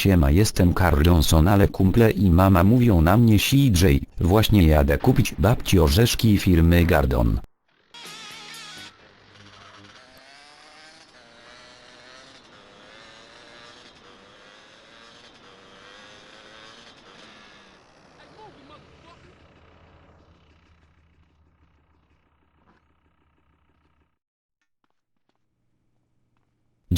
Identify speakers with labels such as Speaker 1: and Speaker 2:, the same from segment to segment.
Speaker 1: Siema jestem Carl Johnson ale kumple i mama mówią na mnie CJ, właśnie jadę kupić babci orzeszki firmy Gardon.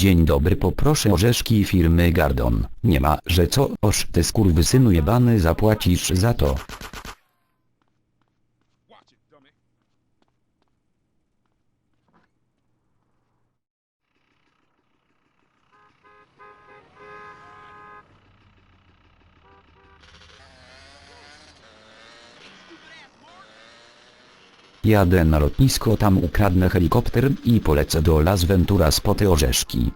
Speaker 1: Dzień dobry poproszę orzeszki firmy Gardon. Nie ma, że co, oż ty skurwysynu jebany zapłacisz za to. Jadę na lotnisko tam ukradnę helikopter i polecę do Las Venturas po te orzeszki.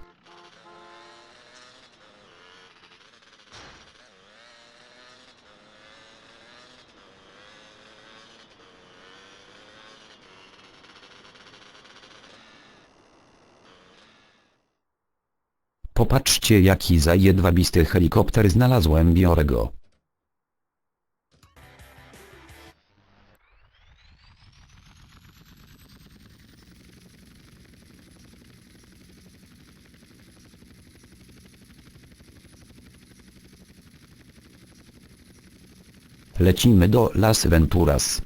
Speaker 1: Popatrzcie jaki zajedwabisty helikopter znalazłem biorę go. Lecimy do Las Venturas.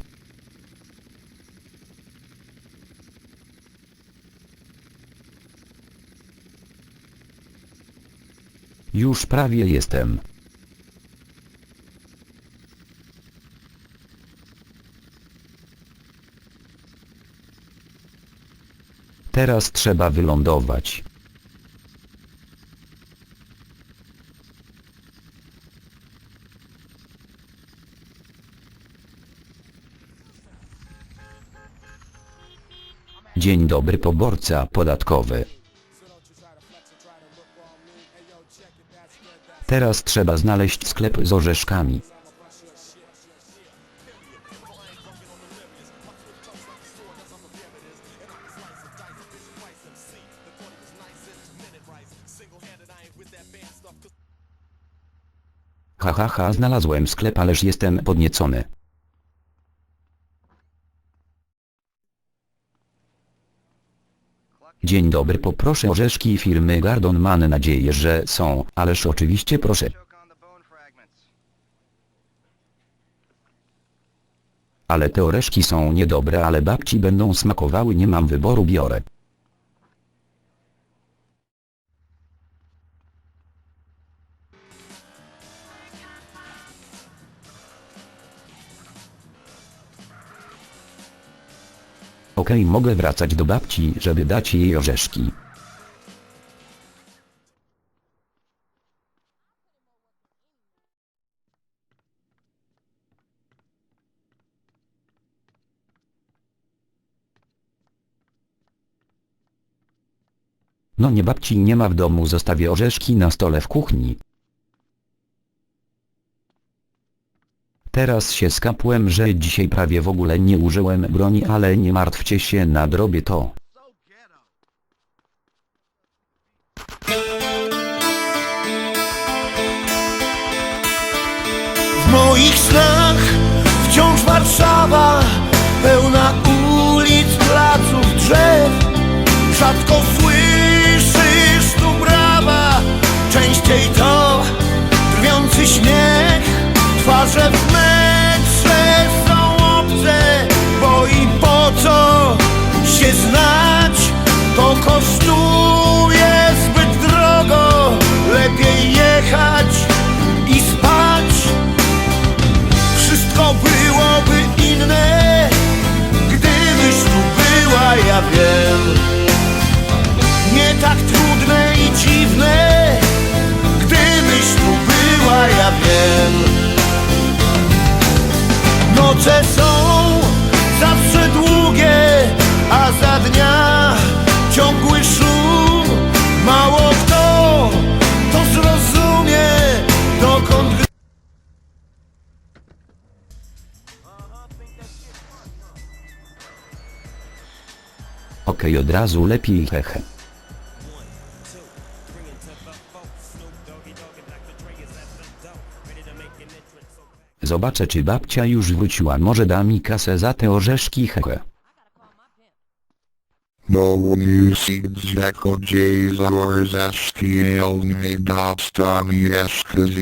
Speaker 1: Już prawie jestem. Teraz trzeba wylądować. Dzień dobry poborca podatkowy. Teraz trzeba znaleźć sklep z orzeszkami. Ha ha ha znalazłem sklep ależ jestem podniecony. Dzień dobry poproszę orzeszki firmy Gardon mam nadzieję że są, ależ oczywiście proszę. Ale te oreszki są niedobre ale babci będą smakowały nie mam wyboru biorę. Okej mogę wracać do babci żeby dać jej orzeszki. No nie babci nie ma w domu zostawię orzeszki na stole w kuchni. Teraz się skapłem, że dzisiaj prawie w ogóle nie użyłem broni, ale nie martwcie się, nadrobię to.
Speaker 2: W moich snach wciąż Warszawa Pełna ulic, placów, drzew Rzadko słyszysz tu brawa Częściej to drwiący śmiech Twarze w rękę i
Speaker 1: od razu lepiej hehe. Zobaczę czy babcia już wróciła, może da mi kasę za te orzeszki hehe.
Speaker 3: No music jako za orzeszki i on mi dostanie jeszcze z